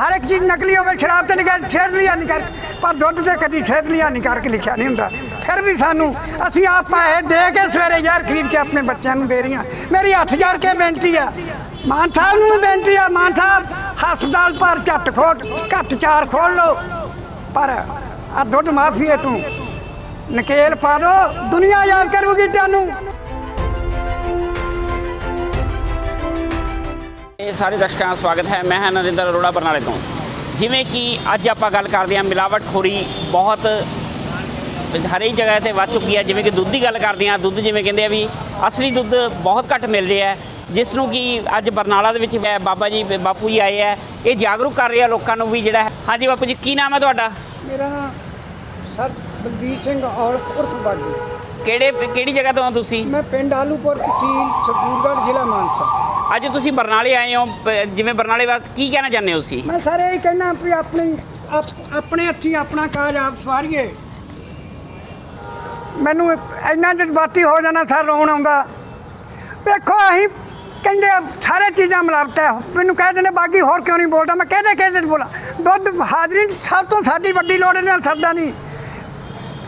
ਹਰ ਇੱਕ ਚੀਜ਼ ਨਕਲੀ ਹੋਵੇ, ਸ਼ਰਾਬ ਤੇ ਨਿਕਲ ਸਿਹਤ ਲਈ ਹਾਨੀਕਾਰਕ ਪਰ ਦੁੱਧ ਤੇ ਕਦੀ ਸਿਹਤ ਲਈ ਕਰਕੇ ਲਿਖਿਆ ਨਹੀਂ ਹੁੰਦਾ। ਫਿਰ ਵੀ ਸਾਨੂੰ, ਅਸੀਂ ਆਪ ਪੈਸੇ ਦੇ ਕੇ ਸਵੇਰੇ ਯਾਰ ਖਰੀਦ ਕੇ ਆਪਣੇ ਬੱਚਿਆਂ ਨੂੰ ਦੇ ਰਹੀਆਂ ਮੇਰੀ 8000 ਕੇ ਬੇਨਤੀ ਆ ਮਾਨ ਸਾਹਿਬ ਨੂੰ ਬੇਨਤੀ ਆ ਮਾਨ ਸਾਹਿਬ, ਹਸਪਤਾਲ ਪਰ ਝੱਟ ਖੋਟ ਘੱਟ ਚਾਰ ਖੋਲ ਲਓ। ਪਰ ਆ ਦੁੱਧ ਮਾਫੀਏ ਤੂੰ ਨਕੇਲ ਪਾ ਦੋ ਦੁਨੀਆ ਯਾਦ ਕਰੂਗੀ ਤੈਨੂੰ ਇਹ ਸਾਰੇ ਦਰਸ਼ਕਾਂ ਦਾ ਸਵਾਗਤ ਹੈ। ਮੈਂ ਹਾਂ ਨਰਿੰਦਰ ਅਰੋੜਾ ਬਰਨਾਲੇ ਤੋਂ। ਜਿਵੇਂ ਕਿ ਅੱਜ ਆਪਾਂ ਗੱਲ ਕਰਦੇ ਹਾਂ ਮਿਲਾਵਟਖੋਰੀ ਬਹੁਤ ਹਰੇਕ ਜਗ੍ਹਾ ਤੇ ਵੱਧ ਚੁੱਕੀ ਹੈ। ਜਿਵੇਂ ਕਿ ਦੁੱਧ ਦੀ ਗੱਲ ਕਰਦੇ ਹਾਂ, ਦੁੱਧ ਜਿਵੇਂ ਕਹਿੰਦੇ ਆ ਵੀ ਅਸਲੀ ਦੁੱਧ ਬਹੁਤ ਘੱਟ ਮਿਲ ਰਿਹਾ ਹੈ। ਜਿਸ ਨੂੰ ਕਿ ਅੱਜ ਬਰਨਾਲਾ ਦੇ ਵਿੱਚ ਬੈ- ਬਾਬਾ ਜੀ, ਬਾਪੂ ਜੀ ਆਏ ਹੈ। ਇਹ ਜਾਗਰੂਕ ਕਰ ਰਿਹਾ ਲੋਕਾਂ ਨੂੰ ਵੀ ਜਿਹੜਾ ਹਾਂਜੀ ਬਾਪੂ ਜੀ, ਕੀ ਨਾਮ ਹੈ ਤੁਹਾਡਾ? ਮੇਰਾ ਸਰ ਬਲਬੀਰ ਸਿੰਘ ਔਲਖ ਉਰਫ ਬਾਗੀ ਕਿਹੜੇ ਕਿਹੜੀ ਜਗ੍ਹਾ ਤੋਂ ਹੋ ਤੁਸੀਂ? ਮੈਂ ਪਿੰਡ ਆਲੂਪੁਰ ਤਹਿਸੀਲ ਸਰਦੂਲਗੜ੍ਹ ਜ਼ਿਲ੍ਹਾ ਮਾਨਸਾ। ਅੱਜ ਤੁਸੀਂ ਬਰਨਾਲੇ ਆਏ ਹੋ ਪ- ਜਿਵੇਂ ਬਰਨਾਲੇ ਬਾਤ ਕੀ ਕਹਿਣਾ ਚਾਹੁੰਦੇ ਹੋ ਤੁਸੀਂ? ਮੈਂ ਸਾਰੇ ਇਹ ਕਹਿਣਾ ਵੀ ਆਪਣੀ ਆਪ- ਆਪਣੇ ਹੱਥੀਂ ਆਪਣਾ ਕਾਜ ਆਪ ਸਵਾਰੀਏ। ਮੈਨੂੰ ਇੰਨਾ ਜਜ਼ਬਾਤੀ ਹੋ ਜਾਣਾ ਸਰ ਰੋਣ ਆਉਂਦਾ। ਵੇਖੋ ਅਸੀਂ ਕਹਿੰਦੇ ਆ, ਸਾਰੇ ਚੀਜ਼ਾਂ ਮਿਲਾਵਟ ਹੈ। ਮੈਨੂੰ ਕਹਿ ਦਿੰਦੇ ਬਾਗੀ ਹੋਰ ਕਿਉਂ ਨਹੀਂ ਬੋਲਦਾ? ਮੈਂ ਕਿਹਦੇ ਕਿਹਦੇ ਬੋਲਾਂ? ਦੁੱਧ ਹਾਜ਼ਰੀ ਸਭ ਤੋਂ ਸਾਡੀ ਵੱਡੀ ਲੋੜ ਇਹਦੇ ਨਾਲ ਸਰਦਾ ਨਹੀਂ।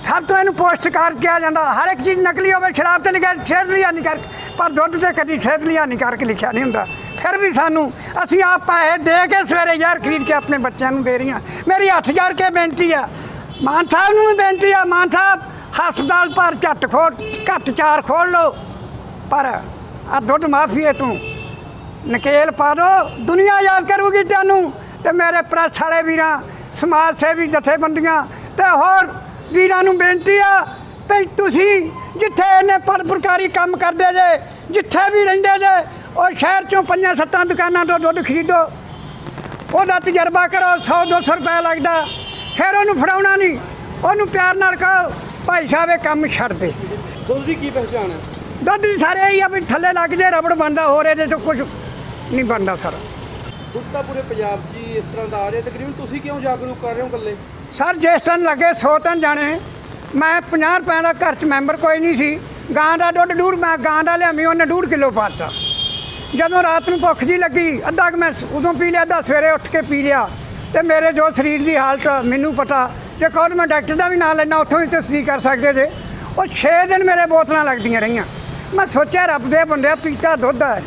ਸਭ ਤੋਂ ਇਹਨੂੰ ਪੋਸ਼ਟਕਾਰ ਕਿਹਾ ਜਾਂਦਾ, ਹਰ ਇੱਕ ਚੀਜ਼ ਨਕਲੀ ਹੋਵੇ, ਸ਼ਰਾਬ ਤੇ ਲਿਖਿਆ ਸਿਹਤ ਲਈ ਹਾਨੀਕਾਰਕ ਪਰ ਦੁੱਧ ਤੇ ਕਦੀ ਸਿਹਤ ਲਈ ਕਰਕੇ ਲਿਖਿਆ ਨਹੀਂ ਹੁੰਦਾ। ਫਿਰ ਵੀ ਸਾਨੂੰ, ਅਸੀਂ ਆਪ ਪੈਸੇ ਦੇ ਕੇ ਸਵੇਰੇ ਯਾਰ ਖਰੀਦ ਕੇ ਆਪਣੇ ਬੱਚਿਆਂ ਨੂੰ ਦੇ ਰਹੀਆਂ। ਮੇਰੀ 8000 ਕੇ ਬੇਨਤੀ ਆ। ਮਾਨ ਸਾਹਿਬ ਨੂੰ ਵੀ ਬੇਨਤੀ ਆ, ਮਾਨ ਸਾਹਿਬ, ਹਸਪਤਾਲ ਪਰ ਝੱਟ ਖੋਲ ਘੱਟ ਚਾਰ ਖੋਲ ਲਓ। ਪਰ ਆ ਦੁੱਧ ਮਾਫੀਏ ਤੂੰ। ਨਕੇਲ ਪਾ ਦੋ, ਦੁਨੀਆ ਯਾਦ ਕਰੂਗੀ ਤੈਨੂੰ। ਤੇ ਮੇਰੇ ਪ੍ਰੈਸ ਵਾਲੇ ਵੀਰਾਂ, ਸਮਾਜ ਸੇਵੀ ਜਥੇਬੰਦੀਆਂ ਤੇ ਹੋਰ ਵੀਰਾਂ ਨੂੰ ਬੇਨਤੀ ਆ ਵੀ ਤੁਸੀਂ ਜਿੱਥੇ ਇਹਨੇ ਪਰਪਰਕਾਰੀ ਕੰਮ ਕਰਦੇ ਜੇ ਜਿੱਥੇ ਵੀ ਰਹਿੰਦੇ ਜੇ ਉਹ ਸ਼ਹਿਰ ਚੋਂ ਪੰਜਾਂ ਸੱਤਾਂ ਦੁਕਾਨਾਂ ਤੋਂ ਦੁੱਧ ਖਰੀਦੋ। ਉਹਦਾ ਤਜਰਬਾ ਕਰੋ 100 200 ਰੁਪਏ ਲੱਗਦਾ। ਫਿਰ ਉਹਨੂੰ ਫੜਾਉਣਾ ਨਹੀਂ। ਉਹਨੂੰ ਪਿਆਰ ਨਾਲ ਕਹੋ ਭਾਈ ਸਾਹਿਬ ਇਹ ਕੰਮ ਛੱਡ ਦੇ। ਦੁੱਧ ਦੀ ਕੀ ਪਹਿਚਾਣ ਹੈ? ਦੁੱਧ ਦੀ ਸਾਰੇ ਹੀ ਆ ਵੀ ਥੱਲੇ ਲੱਗ ਜੇ ਰਬੜ ਬਣਦਾ ਹੋਰ ਇਹਦੇ ਤੋਂ ਕੁਝ ਨਹੀਂ ਬਣਦਾ ਸਰ। ਦੁੱਧ ਤਾਂ ਪੂਰੇ ਪੰਜਾਬ 'ਚ ਇਸ ਤਰ੍ਹਾਂ ਦਾ ਆ ਰਿਹਾ। ਤਕਰੀਬਨ ਤੁਸੀਂ ਕਿਉਂ ਜਾਗਰੂਕ ਕਰ ਰਹੇ ਹੋ ਇਕੱਲੇ? ਸਰ ਜਿਸ ਟਨ ਲੱਗੇ 100 ਟਨ ਜਾਣੇ, ਮੈਂ 50 ਰੁਪਏ ਦਾ ਘਰ 'ਚ ਮੈਂਬਰ ਕੋਈ ਨਹੀਂ ਸੀ। ਗਾਂ ਦਾ ਦੁੱਧ ਡੂੜ, ਮੈਂ ਗਾਂ ਦਾ ਲਿਆਮੀ ਉਹਨੇ ਡੂੜ ਕਿਲੋ ਪਾਤਾ ਜਦੋਂ ਰਾਤ ਨੂੰ ਭੁੱਖ ਜੀ ਲੱਗੀ, ਅੱਧਾ ਕੁ ਮੈਂ ਉਦੋਂ ਪੀ ਲਿਆ, ਅੱਧਾ ਸਵੇਰੇ ਉੱਠ ਕੇ ਪੀ ਲਿਆ। ਤੇ ਮੇਰੇ ਜੋ ਸਰੀਰ ਦੀ ਹਾਲਤ ਮੈਨੂੰ ਪਤਾ, ਜੇ ਕਹੋ ਮੈਂ ਡਾਕਟਰ ਦਾ ਵੀ ਨਾਂ ਲੈਣਾ ਉੱਥੋਂ ਵੀ ਤੁਸੀਂ ਕਰ ਸਕਦੇ ਜੇ। ਉਹ 6 ਦਿਨ ਮੇਰੇ ਬੋਤਲਾਂ ਲੱਗਦੀਆਂ ਰਹੀਆਂ। ਮੈਂ ਸੋਚਿਆ, ਰੱਬ ਦੇ ਬੰਦਿਆ ਪੀਤਾ ਦੁੱਧ ਹੈ।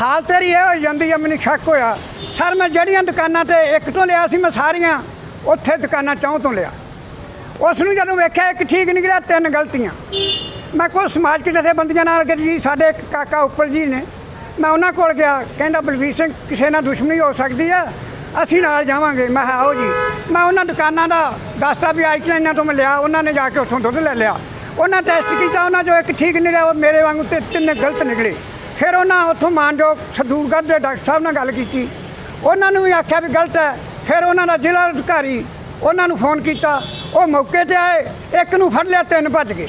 ਹਾਲ ਤੇਰੀ ਇਹ ਹੋ ਜਾਂਦੀ ਆ, ਮੈਨੂੰ ਸ਼ੱਕ ਹੋਇਆ। ਸਰ, ਮੈਂ ਜਿਹੜੀਆਂ ਦੁਕਾਨਾਂ ਤੇ ਇੱਕ ਤੋਂ ਲਿਆ ਸੀ, ਮੈਂ ਸਾਰੀਆਂ ਉੱਥੇ ਦੁਕਾਨਾਂ ਚੌਂ ਤੋਂ ਲਿਆ। ਉਸ ਨੂੰ ਜਦੋਂ ਵੇਖਿਆ ਇੱਕ ਠੀਕ ਨਿਕਲਿਆ, ਤਿੰਨ ਗਲਤੀਆਂ। ਮੈਂ ਕੋਈ ਸਮਾਜਿਕ ਜਥੇਬੰਦੀਆਂ ਨਾਲ ਜੀ, ਸਾਡੇ ਇੱਕ ਕਾਕਾ ਉੱਪਰ ਜੀ ਨੇ। ਮੈਂ ਉਹਨਾਂ ਕੋਲ ਗਿਆ, ਕਹਿੰਦਾ, ਬਲਵੀਰ ਸਿੰਘ, ਕਿਸੇ ਨਾਲ ਦੁਸ਼ਮਣੀ ਹੋ ਸਕਦੀ ਆ? ਅਸੀਂ ਨਾਲ ਜਾਵਾਂਗੇ। ਮੈਂ ਕਿਹਾ, ਆਓ ਜੀ। ਮੈਂ ਉਹਨਾਂ ਦੁਕਾਨਾਂ ਦਾ ਦੱਸਤਾ ਵੀ ਆਈਟਮ ਤੋਂ ਮੈਂ ਲਿਆ, ਉਹਨਾਂ ਨੇ ਜਾ ਕੇ ਉੱਥੋਂ ਦੁੱਧ ਲੈ ਲਿਆ। ਉਹਨਾਂ ਟੈਸਟ ਕੀਤਾ, ਉਹਨਾਂ ਚੋਂ ਇੱਕ ਠੀਕ ਨਿਕਲਿਆ, ਉਹ ਮੇਰੇ ਵਾਂਗੂ ਤੇ ਤਿੰਨ ਗਲਤ ਨਿਕਲੇ। ਫਿਰ ਉਹਨਾਂ ਉੱਥੋਂ ਮਾਨਯੋਗ ਸਰਦੂਲਗੜ੍ਹ ਦੇ ਡਾਕਟਰ ਸਾਹਿਬ ਨਾਲ ਗੱਲ ਕੀਤੀ। ਉਹਨਾਂ ਨੂੰ ਵੀ ਆਖਿਆ ਵੀ ਗਲਤ ਹੈ। ਫਿਰ ਉਹਨਾਂ ਦਾ ਜ਼ਿਲ੍ਹਾ ਅਧਿਕਾਰੀ ਉਹਨਾਂ ਨੂੰ ਫੋਨ ਕੀਤਾ ਉਹ ਮੌਕੇ ਤੇ ਆਏ ਇੱਕ ਨੂੰ ਫੜ ਲਿਆ ਤਿੰਨ ਭੱਜ ਗਏ।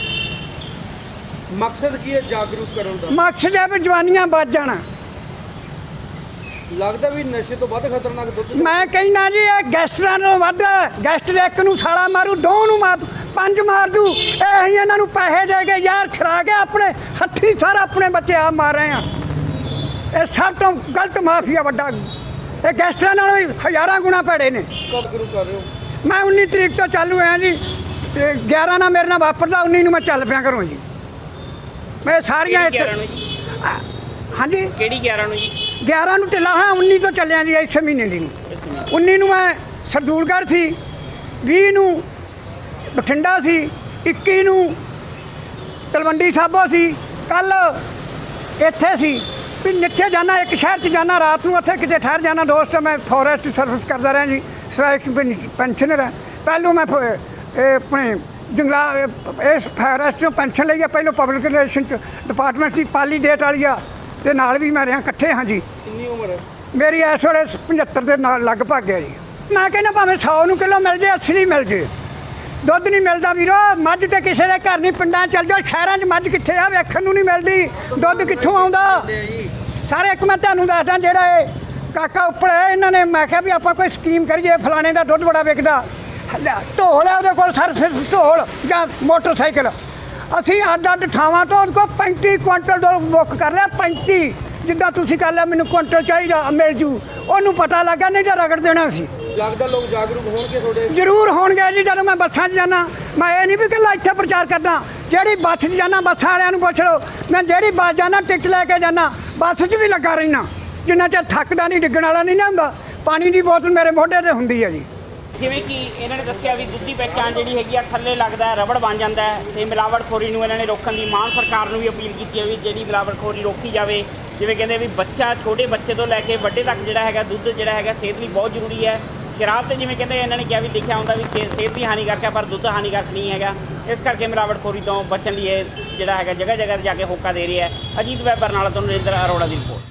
ਮਕਸਦ ਕੀ ਹੈ ਜਾਗਰੂਕ ਕਰਨ ਦਾ? ਮਕਸਦ ਹੈ ਵੀ ਜਵਾਨੀਆਂ ਬਚ ਜਾਣ। ਲੱਗਦਾ ਵੀ ਨਸ਼ੇ ਤੋਂ ਵੱਧ ਖਤਰਨਾਕ ਦੁੱਧ ਮੈਂ ਕਹਿਣਾ ਜੀ ਇਹ ਗੈਸਟਰਾਂ ਨਾਲੋਂ ਵੱਧ। ਗੈਸਟਰ ਇੱਕ ਨੂੰ ਸਾਲਾ ਮਾਰੂ ਦੋ ਨੂੰ ਮਾਰ ਪੰਜ ਮਾਰ ਦੂ ਇਹ ਹੀ ਇਹਨਾਂ ਨੂੰ ਪੈਸੇ ਦੇ ਕੇ ਯਾਰ ਖਰਾ ਕੇ ਆਪਣੇ ਹੱਥੀ ਸਾਰਾ ਆਪਣੇ ਬੱਚੇ ਆ ਮਾਰ ਰਹੇ ਆ ਇਹ ਸਭ ਤੋਂ ਗਲਤ ਮਾਫੀਆ ਵੱਡਾ ਇਹ ਗੈਸਟਰਾਂ ਨਾਲੋਂ ਹਜ਼ਾਰਾਂ ਗੁਣਾ ਭੈੜੇ ਨੇ। ਜਾਗਰੂਕ ਕਰ ਰਹੇ ਹੋ ਮੈਂ 19 ਤਰੀਕ ਤੋਂ ਚਾਲੂ ਹੋਇਆ ਜੀ। ਤੇ 11 ਨਾਲ ਮੇਰੇ ਨਾਲ ਵਾਪਰਦਾ 19 ਨੂੰ ਮੈਂ ਚੱਲ ਪਿਆ ਘਰੋਂ ਜੀ। ਮੈਂ ਸਾਰੀਆਂ ਕਿਹੜੀ 11 ਇੱਥੇ ਨੂੰ ਜੀ? ਹਾਂਜੀ? ਕਿਹੜੀ 11 ਨੂੰ ਜੀ? 11 ਨੂੰ ਢਿੱਲਾ ਹਾਂ 19 ਤੋਂ ਚੱਲਿਆ ਜੀ ਇਸੇ ਮਹੀਨੇ ਦੀ ਨੂੰ। ਇਸ ਮਹੀਨੇ 19 ਨੂੰ ਮੈਂ ਸਰਦੂਲਗੜ੍ਹ ਸੀ 20 ਨੂੰ ਬਠਿੰਡਾ ਸੀ 21 ਨੂੰ ਤਲਵੰਡੀ ਸਾਬੋ ਸੀ ਕੱਲ ਇੱਥੇ ਸੀ। ਵੀ ਨਿੱਥੇ ਜਾਣਾ ਇੱਕ ਸ਼ਹਿਰ 'ਚ ਜਾਣਾ ਰਾਤ ਨੂੰ ਉੱਥੇ ਕਿਤੇ ਠਹਿਰ ਜਾਣਾ ਦੋਸਤ ਮੈਂ ਫੋਰੈਸਟ ਸਰਵਿਸ ਕਰਦਾ ਰਿਹਾ ਜੀ ਸਵੈਕ ਪੈਨਸ਼ਨਰ ਹੈ ਪਹਿਲੋਂ ਮੈਂ ਇਹ ਆਪਣੇ ਜੰਗਲਾ ਇਸ ਫੋਰੈਸਟ ਤੋਂ ਪੈਨਸ਼ਨ ਲਈ ਆ ਪਹਿਲੋਂ ਪਬਲਿਕ ਰਿਲੇਸ਼ਨ ਚ ਡਿਪਾਰਟਮੈਂਟ ਸੀ ਪਾਲੀ ਡੇਟ ਵਾਲੀ ਆ ਤੇ ਨਾਲ ਵੀ ਮੈਂ ਰਿਹਾ ਇਕੱਠੇ ਹਾਂ ਜੀ। ਕਿੰਨੀ ਉਮਰ ਹੈ? ਮੇਰੀ ਇਸ ਵੇਲੇ 75 ਦੇ ਨਾਲ ਲਗਭਗ ਹੈ ਜੀ। ਮੈਂ ਕਹਿੰਦਾ ਭਾਵੇਂ 100 ਨੂੰ ਕਿਲੋ ਮਿਲ ਜੇ 80 ਮਿਲ ਜੇ। ਦੁੱਧ ਨਹੀਂ ਮਿਲਦਾ ਵੀਰੋ, ਮੱਝ ਤੇ ਕਿਸੇ ਦੇ ਘਰ ਨਹੀਂ, ਪਿੰਡਾਂ 'ਚ ਚੱਲ ਜਾਓ, ਸ਼ਹਿਰਾਂ 'ਚ ਮੱਝ ਕਿੱਥੇ ਆ, ਵੇਖਣ ਨੂੰ ਨਹੀਂ ਮਿਲਦੀ। ਦੁੱਧ ਕਿੱਥੋਂ ਆਉਂਦਾ? ਸਾਰੇ ਇੱਕ ਮੈਂ ਤੁਹਾਨੂੰ ਦੱਸਦਾ ਜਿਹੜਾ ਇਹ ਕਾਕਾ ਉੱਪਰ ਹੈ ਇਹਨਾਂ ਨੇ ਮੈਂ ਕਿਹਾ ਵੀ ਆਪਾਂ ਕੋਈ ਸਕੀਮ ਕਰੀਏ, ਫਲਾਣੇ ਦਾ ਦੁੱਧ ਬੜਾ ਵਿਕਦਾ। ਢੋਲ ਹੈ ਉਹਦੇ ਕੋਲ, ਸਰ ਢੋਲ ਜਾਂ ਮੋਟਰਸਾਈਕਲ। ਅਸੀਂ ਅੱਡ ਅੱਡ ਥਾਵਾਂ ਤੋਂ ਉਹਦੇ ਕੋਲ 35 ਕੁਇੰਟਲ ਦੁੱਧ ਬੁੱਕ ਕਰ ਲਿਆ 35 ਜਿੱਦਾਂ ਤੁਸੀਂ ਕਰ ਲਿਆ, ਮੈਨੂੰ ਕੁਇੰਟਲ ਚਾਹੀਦਾ, ਮਿਲ ਜੂ। ਉਹਨੂੰ ਪਤਾ ਲੱਗਾ, ਨਹੀਂ ਤਾਂ ਰਗੜ ਦੇਣਾ ਸੀ। ਲੱਗਦਾ ਲੋਕ ਜਾਗਰੂਕ ਹੋਣਗੇ ਤੁਹਾਡੇ? ਜ਼ਰੂਰ ਹੋਣਗੇ ਜੀ ਜਦੋਂ ਮੈਂ ਬੱਸਾਂ 'ਚ ਜਾਣਾ ਮੈਂ ਇਹ ਨਹੀਂ ਵੀ ਇਕੱਲਾ ਇੱਥੇ ਪ੍ਰਚਾਰ ਕਰਦਾ। ਜਿਹੜੀ ਬੱਸ 'ਚ ਜਾਣਾ ਬੱਸਾਂ ਵਾਲਿਆਂ ਨੂੰ ਪੁੱਛ ਲਓ ਮੈਂ ਜਿਹੜੀ ਬੱਸ ਜਾਣਾ ਟਿਕਟ ਲੈ ਕੇ ਜਾਣਾ ਬੱਸ 'ਚ ਵੀ ਲੱਗਾ ਰਹਿਣਾ। ਜਿੰਨਾ ਚਿਰ ਥੱਕਦਾ ਨਹੀਂ ਡਿੱਗਣ ਵਾਲਾ ਨਹੀਂ ਨਾ ਹੁੰਦਾ ਪਾਣੀ ਦੀ ਬੋਤਲ ਮੇਰੇ ਮੋਢੇ ਤੇ ਹੁੰਦੀ ਹੈ ਜੀ। ਜਿਵੇਂ ਕਿ ਇਹਨਾਂ ਨੇ ਦੱਸਿਆ ਵੀ ਦੁੱਧ ਦੀ ਪਹਿਚਾਣ ਜਿਹੜੀ ਹੈਗੀ ਆ ਥੱਲੇ ਲੱਗਦਾ ਹੈ ਰਬੜ ਬਣ ਜਾਂਦਾ ਹੈ ਤੇ ਮਿਲਾਵਟਖੋਰੀ ਨੂੰ ਇਹਨਾਂ ਨੇ ਰੋਕਣ ਦੀ ਮਾਨ ਸਰਕਾਰ ਨੂੰ ਵੀ ਅਪੀਲ ਕੀਤੀ ਹੈ ਵੀ ਜਿਹੜੀ ਮਿਲਾਵਟਖੋਰੀ ਰੋਕੀ ਜਾਵੇ। ਜਿਵੇਂ ਕਹਿੰਦੇ ਵੀ ਬੱਚਾ ਛੋਟੇ ਬੱਚੇ ਤੋਂ ਲੈ ਕੇ ਵੱਡੇ ਤੱਕ ਜਿਹੜਾ ਹੈਗਾ ਦੁੱਧ ਜਿਹੜਾ ਹੈਗਾ ਸਿਹਤ ਲਈ ਬਹੁਤ ਜ਼ਰੂਰੀ ਹੈ। ਸ਼ਰਾਬ ਤੇ ਜਿਵੇਂ ਕਹਿੰਦੇ ਇਹਨਾਂ ਨੇ ਕਿਹਾ ਵੀ ਲਿਖਿਆ ਹੁੰਦਾ ਵੀ ਸਿਹ- ਸਿਹਤ ਦੀ ਹਾਨੀਕਾਰਕ ਹੈ ਪਰ ਦੁੱਧ ਹਾਨੀਕਾਰਕ ਨਹੀਂ ਹੈਗਾ। ਇਸ ਕਰਕੇ ਮਿਲਾਵਟਖੋਰੀ ਤੋਂ ਬਚਣ ਲਈ ਇਹ ਜਿਹੜਾ ਹੈਗਾ ਜਗ੍ਹਾ ਜਗ੍ਹਾ ਤੇ ਜਾ ਕੇ ਹੋਕਾ ਦੇ ਰਿਹਾ ਅਜੀਤ ਵੈਬ ਬਰਨਾਲਾ ਤੋਂ ਨਰਿੰਦਰ ਅਰੋੜਾ ਦੀ ਰਿਪੋਰਟ।